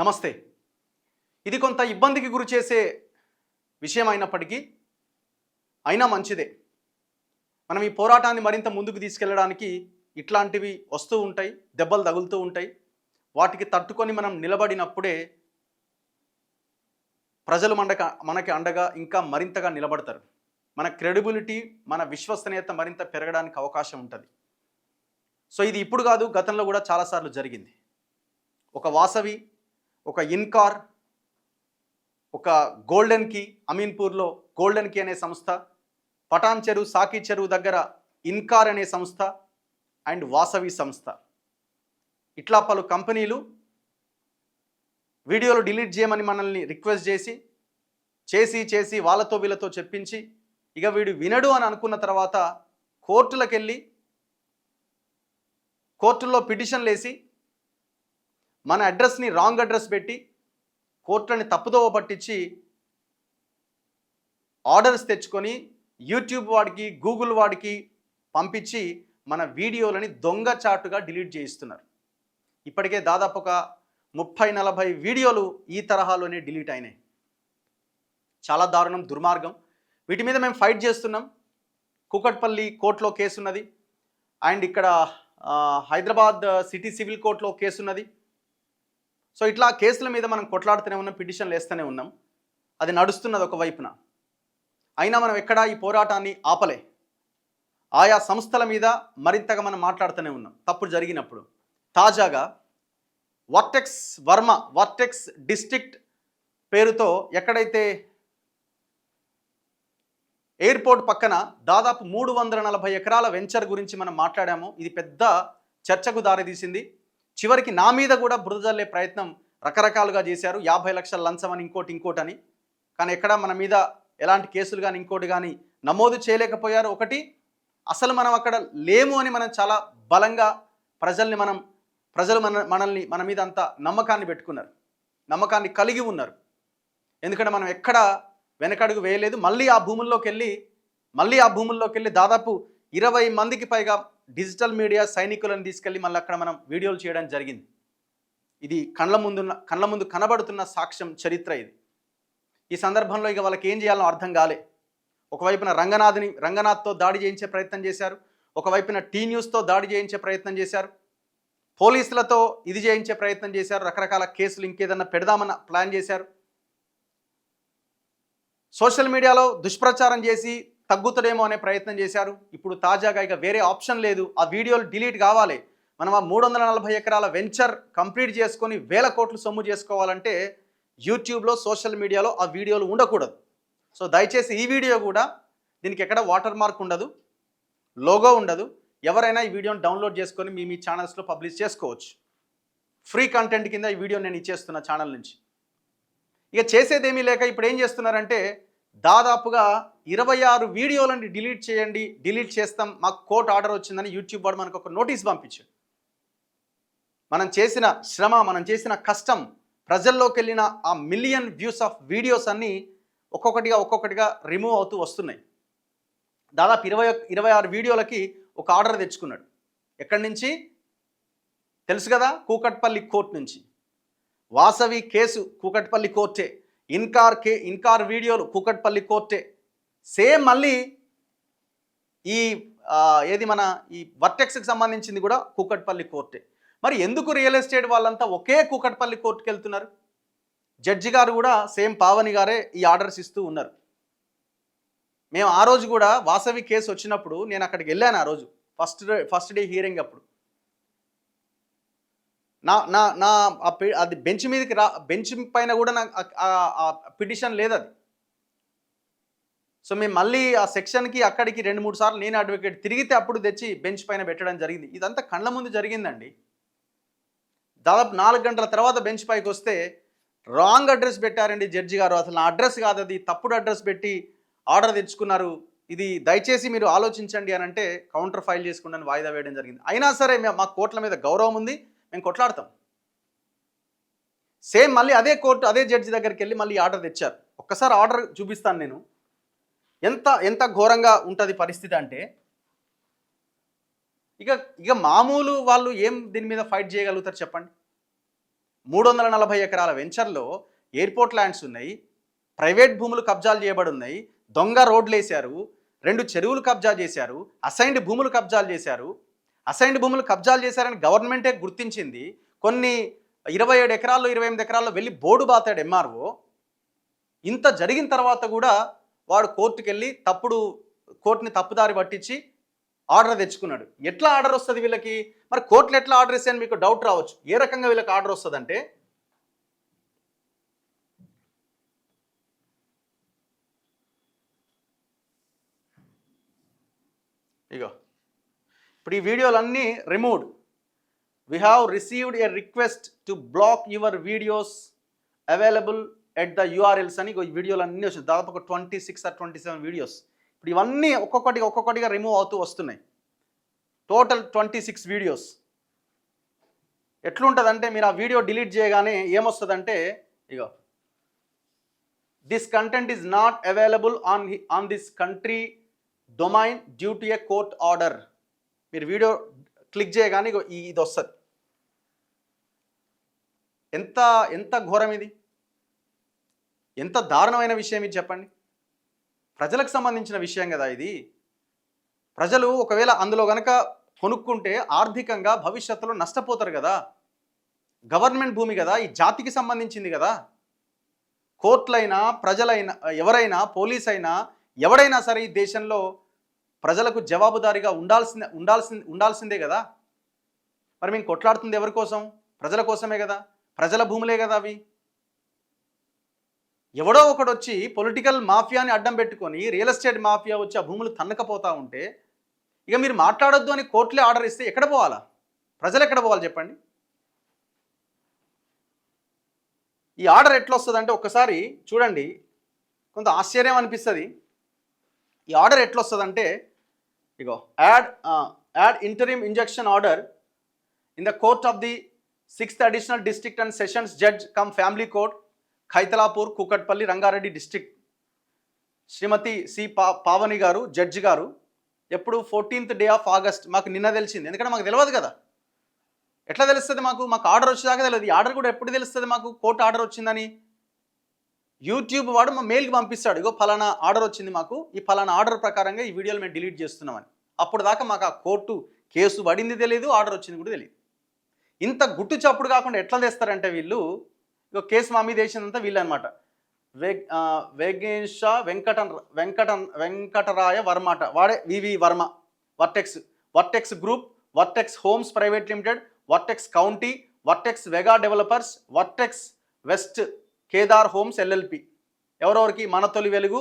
నమస్తే. ఇది కొంత ఇబ్బందికి గురి చేసే విషయం అయినప్పటికీ అయినా మంచిదే. మనం ఈ పోరాటాన్ని మరింత ముందుకు తీసుకెళ్ళడానికి ఇట్లాంటివి వస్తూ ఉంటాయి దెబ్బలు తగులుతూ ఉంటాయి. వాటికి తట్టుకొని మనం నిలబడినప్పుడే ప్రజలు మనక మనకి అండగా ఇంకా మరింతగా నిలబడతారు. మన క్రెడిబిలిటీ మన విశ్వసనీయత మరింత పెరగడానికి అవకాశం ఉంటుంది. సో ఇది ఇప్పుడు కాదు గతంలో కూడా చాలాసార్లు జరిగింది. ఒక వాసవి ఒక ఇన్కార్ ఒక గోల్డెన్ కీ అమీన్పూర్లో గోల్డెన్ కీ అనే సంస్థ పటాన్ చెరువు సాకి చెరువు దగ్గర ఇన్కార్ అనే సంస్థ అండ్ వాసవి సంస్థ. ఇట్లా పలు కంపెనీలు వీడియోలు డిలీట్ చేయమని మనల్ని రిక్వెస్ట్ చేసి చేసి చేసి వాళ్ళతో వీళ్ళతో చెప్పించి ఇక వీడు వినడు అని అనుకున్న తర్వాత కోర్టులకు వెళ్ళి కోర్టుల్లో పిటిషన్లు వేసి మన అడ్రస్ని రాంగ్ అడ్రస్ పెట్టి కోర్టులని తప్పుదోవ పట్టించి ఆర్డర్స్ తెచ్చుకొని యూట్యూబ్ వాడికి గూగుల్ వాడికి పంపించి మన వీడియోలని దొంగచాటుగా డిలీట్ చేయిస్తున్నారు. ఇప్పటికే దాదాపు ఒక ముప్పై నలభై వీడియోలు ఈ తరహాలోనే డిలీట్ అయినాయి. చాలా దారుణం దుర్మార్గం. వీటి మీద మేము ఫైట్ చేస్తున్నాం. కూకట్పల్లి కోర్టులో కేసు ఉన్నది అండ్ ఇక్కడ హైదరాబాద్ సిటీ సివిల్ కోర్టులో కేసు ఉన్నది సో ఇట్లా కేసుల మీద మనం కొట్లాడుతూనే ఉన్నాం పిటిషన్లు వేస్తూనే ఉన్నాం. అది నడుస్తున్నది ఒక వైపున. అయినా మనం ఎక్కడా ఈ పోరాటాన్ని ఆపలే. ఆయా సంస్థల మీద మరింతగా మనం మాట్లాడుతూనే ఉన్నాం. తప్పుడు జరిగినప్పుడు. తాజాగా వర్టెక్స్ వర్మ వర్టెక్స్ డిస్ట్రిక్ట్ పేరుతో ఎక్కడైతే ఎయిర్పోర్ట్ పక్కన దాదాపు మూడు వందల నలభై ఎకరాల వెంచర్ గురించి మనం మాట్లాడాము ఇది పెద్ద చర్చకు దారితీసింది. చివరికి నా మీద కూడా బురదజల్లే ప్రయత్నం రకరకాలుగా చేశారు. యాభై లక్షల లంచం అని ఇంకోటి ఇంకోటి అని. కానీ ఎక్కడ మన మీద ఎలాంటి కేసులు కానీ ఇంకోటి కానీ నమోదు చేయలేకపోయారు. ఒకటి అసలు మనం అక్కడ లేము అని మనం చాలా బలంగా ప్రజల్ని మనం ప్రజలు మన మనల్ని మన మీద అంత నమ్మకాన్ని పెట్టుకున్నారు. నమ్మకాన్ని కలిగి ఉన్నారు. ఎందుకంటే మనం ఎక్కడ వెనకడుగు వేయలేదు. మళ్ళీ ఆ భూముల్లోకి వెళ్ళి మళ్ళీ ఆ భూముల్లోకి వెళ్ళి దాదాపు ఇరవై మందికి పైగా డిజిటల్ మీడియా సైనికులను తీసుకెళ్ళి మళ్ళీ అక్కడ మనం వీడియోలు చేయడం జరిగింది. ఇది కళ్ళ ముందున్న కళ్ళ ముందు కనబడుతున్న సాక్ష్యం చరిత్ర ఇది. ఈ సందర్భంలో ఇక వాళ్ళకి ఏం చేయాలో అర్థం కాలే. ఒకవైపున రంగనాథ్ని రంగనాథ్తో దాడి చేయించే ప్రయత్నం చేశారు. ఒకవైపున టీ న్యూస్తో దాడి చేయించే ప్రయత్నం చేశారు. పోలీసులతో ఇది చేయించే ప్రయత్నం చేశారు. రకరకాల కేసులు ఇంకేదన్నా పెడదామన్న ప్లాన్ చేశారు. సోషల్ మీడియాలో దుష్ప్రచారం చేసి తగ్గుతుందేమో అనే ప్రయత్నం చేశారు. ఇప్పుడు తాజాగా ఇక వేరే ఆప్షన్ లేదు. ఆ వీడియోలు డిలీట్ కావాలి. మనం ఆ మూడు వందల నలభై ఎకరాల వెంచర్ కంప్లీట్ చేసుకొని వేల కోట్లు సొమ్ము చేసుకోవాలంటే యూట్యూబ్లో సోషల్ మీడియాలో ఆ వీడియోలు ఉండకూడదు. సో దయచేసి ఈ వీడియో కూడా దీనికి ఎక్కడ వాటర్ మార్క్ ఉండదు లోగో ఉండదు. ఎవరైనా ఈ వీడియోని డౌన్లోడ్ చేసుకొని మీ మీ ఛానల్స్లో పబ్లిష్ చేసుకోవచ్చు. ఫ్రీ కంటెంట్ కింద ఈ వీడియో నేను ఇచ్చేస్తున్నా ఛానల్ నుంచి. ఇక చేసేదేమీ లేక ఇప్పుడు ఏం చేస్తున్నారంటే దాదాపుగా ఇరవై ఆరు వీడియోలని డిలీట్ చేయండి డిలీట్ చేస్తాం. మాకు కోర్ట్ ఆర్డర్ వచ్చిందని యూట్యూబ్ వాడు మనకు ఒక నోటీస్ పంపించాడు. మనం చేసిన శ్రమ మనం చేసిన కష్టం ప్రజల్లోకి వెళ్ళిన ఆ మిలియన్ వ్యూస్ ఆఫ్ వీడియోస్ అన్నీ ఒక్కొక్కటిగా ఒక్కొక్కటిగా రిమూవ్ అవుతూ వస్తున్నాయి. దాదాపు ఇరవై ఇరవై ఆరు వీడియోలకి ఒక ఆర్డర్ తెచ్చుకున్నాడు. ఎక్కడి నుంచి? తెలుసు కదా కూకట్పల్లి కోర్టు నుంచి. వాసవి కేసు కూకట్పల్లి కోర్టే. ఇన్కార్ కే ఇన్కార్ వీడియోలు కూకట్పల్లి కోర్టే. సేమ్ మళ్ళీ ఈ ఏది మన ఈ వర్టెక్స్కి సంబంధించింది కూడా కూకట్పల్లి కోర్టే. మరి ఎందుకు రియల్ ఎస్టేట్ వాళ్ళంతా ఒకే కూకట్పల్లి కోర్టుకి వెళ్తున్నారు? జడ్జి గారు కూడా సేమ్ పావని గారే ఈ ఆర్డర్స్ ఇస్తూ ఉన్నారు. మేము ఆ రోజు కూడా వాసవి కేసు వచ్చినప్పుడు నేను అక్కడికి వెళ్ళాను ఆ రోజు. First day first day hearing అప్పుడు. నా నా నా పి- అది బెంచ్ మీదకి రా బెంచ్ పైన కూడా నాకు ఆ- పిటిషన్ లేదు అది సో మేము మళ్ళీ ఆ సెక్షన్కి అక్కడికి రెండు మూడు సార్లు నేను అడ్వకేట్ తిరిగితే అప్పుడు తెచ్చి బెంచ్ పైన పెట్టడం జరిగింది. ఇదంతా కళ్ళ ముందు జరిగిందండి. దాదాపు నాలుగు గంటల తర్వాత బెంచ్ పైకి వస్తే రాంగ్ అడ్రస్ పెట్టారండి జడ్జి గారు. అసలు నా అడ్రస్ కాదు అది. తప్పుడు అడ్రస్ పెట్టి ఆర్డర్ తెచ్చుకున్నారు. ఇది దయచేసి మీరు ఆలోచించండి అని అంటే కౌంటర్ ఫైల్ చేసుకుంటాను వాయిదా వేయడం జరిగింది. అయినా సరే మా కోర్టుల మీద గౌరవం ఉంది. మేము కొట్లాడతాం. సేమ్ మళ్ళీ అదే కోర్టు అదే జడ్జి దగ్గరికి వెళ్ళి మళ్ళీ ఆర్డర్ తెచ్చారు. ఒక్కసారి ఆర్డర్ చూపిస్తాను నేను. ఎంత ఎంత ఘోరంగా ఉంటుంది పరిస్థితి అంటే ఇక ఇక మామూలు వాళ్ళు ఏం దీని మీద ఫైట్ చేయగలుగుతారు చెప్పండి? మూడు వందల నలభై ఎకరాల వెంచర్లో ఎయిర్పోర్ట్ ల్యాండ్స్ ఉన్నాయి ప్రైవేట్ భూములు కబ్జాలు చేయబడి ఉన్నాయి దొంగ రోడ్లు వేశారు రెండు చెరువులు కబ్జా చేశారు అసైన్డ్ భూములు కబ్జాలు చేశారు అసైన్డ్ భూములు కబ్జాలు చేశారని గవర్నమెంటే గుర్తించింది. కొన్ని ఇరవై ఏడు ఎకరాల్లో ఇరవై ఎనిమిది ఎకరాల్లో వెళ్ళి బోర్డు బాతాడు ఎంఆర్ఓ. ఇంత జరిగిన తర్వాత కూడా వాడు కోర్టుకు వెళ్ళి తప్పుడు కోర్టుని తప్పుదారి పట్టించి ఆర్డర్ తెచ్చుకున్నాడు. ఎట్లా ఆర్డర్ వస్తుంది వీళ్ళకి? మరి కోర్టులు ఎట్లా ఆర్డర్ ఇస్తే అని మీకు డౌట్ రావచ్చు. ఏ రకంగా వీళ్ళకి ఆర్డర్ వస్తుందంటే? ఇగో. ఇప్పుడు ఈ వీడియోలన్నీ removed we have received a request to block your videos available at the URLs అని ఇగో వీడియోలు అన్నీ వచ్చినాయి దాదాపు ఒక twenty six or twenty seven videos ఇప్పుడు ఇవన్నీ ఒక్కొక్కటి ఒక్కొక్కటిగా రిమూవ్ అవుతూ వస్తున్నాయి. టోటల్ ట్వంటీ సిక్స్ వీడియోస్ ఎట్లుంటుందంటే మీరు ఆ వీడియో డిలీట్ చేయగానే ఏమొస్తుందంటే ఇగో this content is not available on on this country domain due to a court order మీరు వీడియో క్లిక్ చేయగానే ఇగో ఇది వస్తుంది. ఎంత ఎంత ఘోరం ఇది? ఎంత దారుణమైన విషయం ఇది చెప్పండి. ప్రజలకు సంబంధించిన విషయం కదా ఇది. ప్రజలు ఒకవేళ అందులో కనుక కొనుక్కుంటే ఆర్థికంగా భవిష్యత్తులో నష్టపోతారు కదా. గవర్నమెంట్ భూమి కదా ఈ జాతికి సంబంధించింది కదా. కోర్టులైనా ప్రజలైనా ఎవరైనా పోలీస్ అయినా ఎవడైనా సరే ఈ దేశంలో ప్రజలకు జవాబుదారీగా ఉండాల్సిందే ఉండాల్సింది ఉండాల్సిందే కదా? మరి మేము కొట్లాడుతుంది ఎవరి కోసం? ప్రజల కోసమే కదా? ప్రజల భూములే కదా అవి? ఎవడో ఒకడు వచ్చి పొలిటికల్ మాఫియాని అడ్డం పెట్టుకొని రియల్ ఎస్టేట్ మాఫియా వచ్చి ఆ భూములు తన్నకపోతా ఉంటే ఇక మీరు మాట్లాడొద్దు అని కోర్టులే ఆర్డర్ ఇస్తే ఎక్కడ పోవాలా? ప్రజలు ఎక్కడ పోవాలి చెప్పండి? ఈ ఆర్డర్ ఎట్లా వస్తుందంటే ఒక్కసారి చూడండి. కొంత ఆశ్చర్యం అనిపిస్తుంది. ఈ ఆర్డర్ ఎట్లా వస్తుందంటే ఇగో. Add add interim injunction order in the court of the sixth additional district and sessions judge cum family court Khaitalapur Kukatpally Rangareddy district Shrimati C పా పావని గారు జడ్జి గారు ఎప్పుడు ఫోర్టీన్త్ డే ఆఫ్ ఆగస్ట్ మాకు నిన్న తెలిసింది. ఎందుకంటే మాకు తెలియదు కదా. ఎట్లా తెలుస్తుంది మాకు? మాకు ఆర్డర్ వచ్చేదాకా తెలియదు. ఈ ఆర్డర్ కూడా ఎప్పుడు తెలుస్తుంది మాకు? కోర్టు ఆర్డర్ వచ్చిందని. యూట్యూబ్ వాడు మా మెయిల్కి పంపిస్తాడు. ఇగో ఫలానా ఆర్డర్ వచ్చింది మాకు. ఈ ఫలానా ఆర్డర్ ప్రకారంగా ఈ వీడియోలు మేము డిలీట్ చేస్తున్నామని. అప్పుడు దాకా మాకు ఆ కోర్టు కేసు పడింది తెలియదు ఆర్డర్ వచ్చింది కూడా తెలియదు ఇంత గుట్టు చప్పుడు కాకుండా ఎట్లా తెస్తారంటే వీళ్ళు? ఇగో కేసు మా మీద వేసిందంతా వీళ్ళు అనమాట వెగ్ వెంకట వెంకట వెంకటరాయ వర్మ అట. వాడే V V Varma. Vertex Vertex group Vertex homes private limited Vertex county Vertex Vega developers Vertex West Kedar homes LLP. ఎవరెవరికి? మన తొలి వెలుగు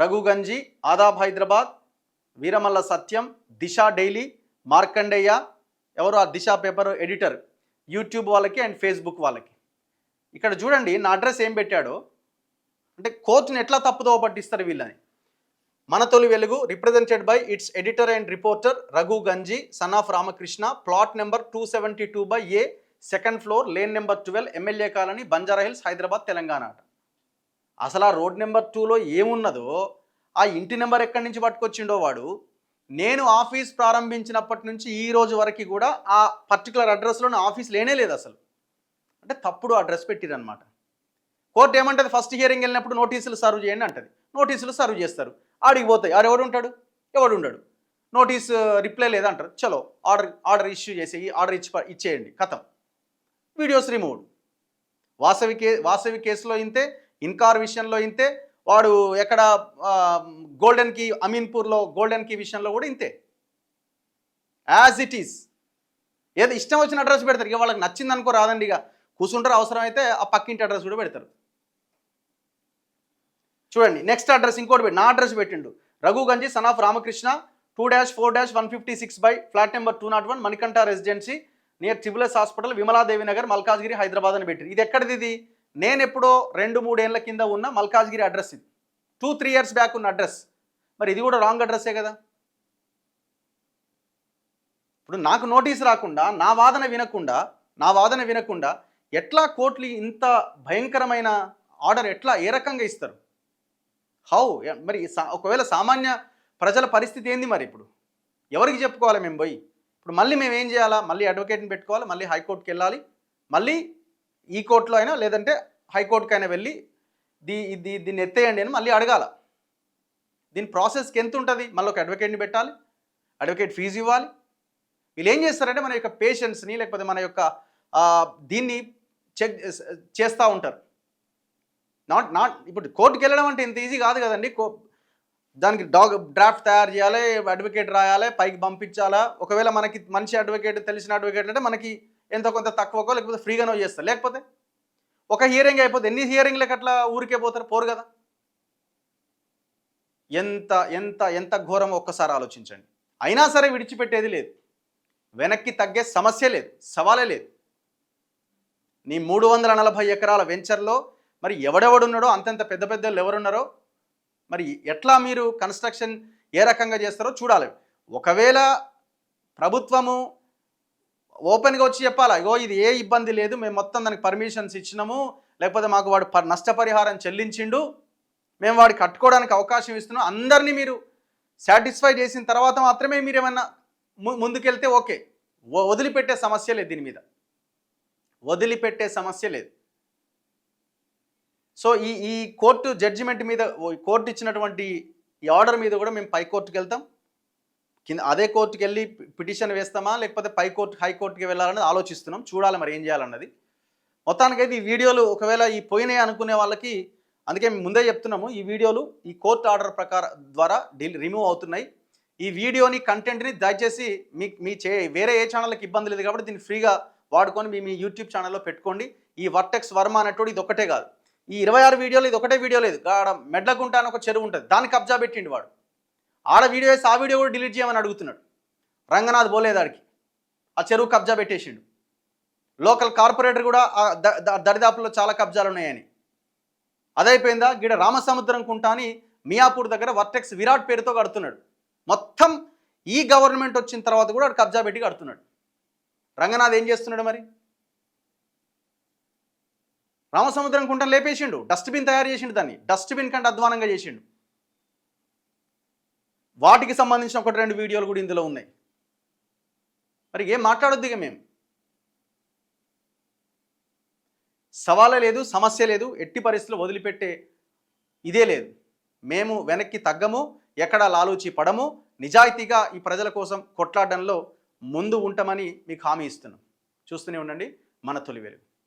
రఘుగంజి ఆదాబ్ హైదరాబాద్ వీరమల్ల సత్యం దిశ డైలీ మార్కండేయ ఎవరు ఆ దిశ పేపర్ ఎడిటర్? యూట్యూబ్ వాళ్ళకి అండ్ ఫేస్బుక్ వాళ్ళకి. ఇక్కడ చూడండి నా అడ్రస్ ఏం పెట్టాడో. అంటే కోర్టుని ఎట్లా తప్పుదో పట్టిస్తారు వీళ్ళని? మన Tholi Velugu represented by its editor and reporter Raghu Ganji son of Ramakrishna plot number two seventy two by A second floor lane number twelve MLA colony Banjara Hills Hyderabad Telangana అట. అసలు ఆ road number టూలో ఏమున్నదో ఆ ఇంటి number ఎక్కడి నుంచి పట్టుకొచ్చిండో వాడు నేను ఆఫీస్ ప్రారంభించినప్పటి నుంచి ఈ రోజు వరకు కూడా ఆ పర్టికులర్ అడ్రస్లో నా ఆఫీస్ లేనే లేదు అసలు. అంటే తప్పుడు అడ్రస్ పెట్టిరనమాట కోర్టు ఏమంటుంది? ఫస్ట్ హియరింగ్ వెళ్ళినప్పుడు నోటీసులు సర్వ్ చేయండి అంటది. నోటీసులు సర్వ్ చేస్తారు. ఆడికి పోతాయి. ఆడు ఎవడు ఉంటాడు? ఎవడు ఉండడు. నోటీస్ రిప్లై లేదంటారు. చలో ఆర్డర్ ఆర్డర్ ఇష్యూ చేసి ఆర్డర్ ఇచ్చి ఇచ్చేయండి. కథం. Videos removed. వాసవి కే వాసవి కేసులో ఇంతే ఇన్కార్ విషయంలో ఇంతే వాడు ఎక్కడ గోల్డెన్ కీ అమీన్పూర్లో గోల్డెన్ కీ విషయంలో కూడా ఇంతే. యాజ్ ఇట్ ఈస్ ఏదో ఇష్టం వచ్చిన అడ్రస్ పెడతారు. ఇక వాళ్ళకి నచ్చింది అనుకో రాదండి ఇక. కూర్చుంటారు అవసరం అయితే ఆ పక్కింటి అడ్రస్ కూడా పెడతారు. చూడండి నెక్స్ట్ అడ్రస్ ఇంకోటి నా అడ్రస్ పెట్టిండు. Raghu Ganji son of Ramakrishna two dash four dash one fifty six by flat number two nought one Manikanta Residency near Tribulus Hospital Vimaladevi Nagar Malkajgiri Hyderabad అని పెట్టింది ఇది ఎక్కడిది ఇది? నేను ఎప్పుడో రెండు మూడేళ్ళ కింద ఉన్న మల్కాజ్గిరి అడ్రస్ ఇది. టూ త్రీ ఇయర్స్ బ్యాక్ ఉన్న అడ్రస్ మరి ఇది కూడా రాంగ్ అడ్రస్సే కదా? ఇప్పుడు నాకు నోటీస్ రాకుండా నా వాదన వినకుండా నా వాదన వినకుండా ఎట్లా కోర్టులు ఇంత భయంకరమైన ఆర్డర్ ఎట్లా ఏ రకంగా ఇస్తారు? హౌ మరి సా- ఒకవేళ సామాన్య ప్రజల పరిస్థితి ఏంది మరి ఇప్పుడు? ఎవరికి చెప్పుకోవాలి మేము పోయి? ఇప్పుడు మళ్ళీ మేము ఏం చేయాలా? మళ్ళీ అడ్వకేట్ని పెట్టుకోవాలి మళ్ళీ హైకోర్టుకి వెళ్ళాలి మళ్ళీ ఈ కోర్టులో అయినా లేదంటే హైకోర్టుకి అయినా వెళ్ళి దీ దీ దీన్ని ఎత్తేయండి అని మళ్ళీ అడగాల. దీని ప్రాసెస్కి ఎంత ఉంటుంది? మళ్ళీ ఒక అడ్వకేట్ని పెట్టాలి అడ్వకేట్ ఫీజు ఇవ్వాలి. వీళ్ళు ఏం చేస్తారంటే మన యొక్క పేషెంట్స్ని లేకపోతే మన యొక్క దీన్ని చెక్ చేస్తూ ఉంటారు. నాట్ నాట్ ఇప్పుడు కోర్టుకి వెళ్ళడం అంటే ఇంత ఈజీ కాదు కదండి. కో దానికి డాగ్ డ్రాఫ్ట్ తయారు చేయాలి అడ్వకేట్ రాయాలి పైకి పంపించాలా? ఒకవేళ మనకి మంచి అడ్వకేట్ తెలిసిన అడ్వకేట్ అంటే మనకి ఎంత కొంత తక్కువకో లేకపోతే ఫ్రీగానో చేస్తారు. లేకపోతే ఒక హియరింగ్ అయిపోతే ఎన్ని హియరింగ్లకు అట్లా ఊరికే పోతారు? పోరు కదా? ఎంత ఎంత ఎంత ఘోరమో ఒక్కసారి ఆలోచించండి. అయినా సరే విడిచిపెట్టేది లేదు. వెనక్కి తగ్గే సమస్య లేదు. సవాలే లేదు. నీ మూడు వందల నలభై ఎకరాల వెంచర్లో మరి ఎవడెవడున్నాడో అంతంత పెద్ద పెద్దలు ఎవరున్నారో మరి ఎట్లా మీరు కన్స్ట్రక్షన్ ఏ రకంగా చేస్తారో చూడాలి. ఒకవేళ ప్రభుత్వము ఓపెన్గా వచ్చి చెప్పాలా ఇగో ఇది ఏ ఇబ్బంది లేదు మేము మొత్తం దానికి పర్మిషన్స్ ఇచ్చినాము లేకపోతే మాకు వాడు ప- నష్టపరిహారం చెల్లించిండు మేము వాడికి కట్టుకోవడానికి అవకాశం ఇస్తున్నాం అందరినీ మీరు సాటిస్ఫై చేసిన తర్వాత మాత్రమే మీరు ఏమన్నా ము- ముందుకెళ్తే ఓకే. వదిలిపెట్టే సమస్య లేదు దీని మీద. వదిలిపెట్టే సమస్య లేదు. సో ఈ ఈ కోర్టు జడ్జిమెంట్ మీద ఓ- కోర్టు ఇచ్చినటువంటి ఈ ఆర్డర్ మీద కూడా మేము పై కోర్టుకి వెళ్తాం. కింద అదే కోర్టుకి వెళ్ళి పిటిషన్ వేస్తామా లేకపోతే పై కోర్టు హైకోర్టుకి వెళ్ళాలనేది ఆలోచిస్తున్నాం. చూడాలి మరి ఏం చేయాలన్నది. మొత్తానికైతే ఈ వీడియోలు ఒకవేళ ఈ పోయినాయి అనుకునే వాళ్ళకి అందుకే మేము ముందే చెప్తున్నాము ఈ వీడియోలు ఈ కోర్టు ఆర్డర్ ప్రకారం ద్వారా డీల్ రిమూవ్ అవుతున్నాయి. ఈ వీడియోని కంటెంట్ని దయచేసి మీ మీ చే వేరే ఏ ఛానల్కి ఇబ్బంది లేదు కాబట్టి దీన్ని ఫ్రీగా వాడుకొని మీ మీ యూట్యూబ్ ఛానల్లో పెట్టుకోండి. ఈ వర్టెక్స్ వర్మ అనేటువంటి ఇది ఒకటే కాదు. ఈ ఇరవై ఆరు వీడియోలు ఇది ఒకటే వీడియో లేదు. ఆడ మెడ్లగుంట అని ఒక చెరువు ఉంటుంది. దాన్ని కబ్జా పెట్టిండు వాడు. ఆడ వీడియో వేసి ఆ వీడియో కూడా డిలీట్ చేయమని అడుగుతున్నాడు. రంగనాథ్ బోలేదాడికి ఆ చెరువు కబ్జా పెట్టేసిండు. లోకల్ కార్పొరేటర్ కూడా దరిదాపుల్లో చాలా కబ్జాలు ఉన్నాయని. అదైపోయిందా? గిడ రామసముద్రం కుంట అని మియాపూర్ దగ్గర వర్టెక్స్ విరాట్ పేరుతో కడుతున్నాడు. మొత్తం ఈ గవర్నమెంట్ వచ్చిన తర్వాత కూడా వాడు కబ్జా పెట్టి కడుతున్నాడు. రంగనాథ్ ఏం చేస్తున్నాడు మరి? రామసముద్రం కుంటను లేపేసిండు డస్ట్బిన్ తయారు చేసిండు దాన్ని. డస్ట్బిన్ కంటే అధ్వానంగా చేసిండు. వాటికి సంబంధించిన ఒకటి రెండు వీడియోలు కూడా ఇందులో ఉన్నాయి. మరి ఏం మాట్లాడొద్దు ఇక మేము. సవాల లేదు సమస్య లేదు ఎట్టి పరిస్థితులు వదిలిపెట్టే ఇదే లేదు. మేము వెనక్కి తగ్గము ఎక్కడా లాలూచి పడము నిజాయితీగా ఈ ప్రజల కోసం కొట్లాడడంలో ముందు ఉంటామని మీకు హామీ ఇస్తున్నాం. చూస్తూనే ఉండండి మన తొలి వెలుగు.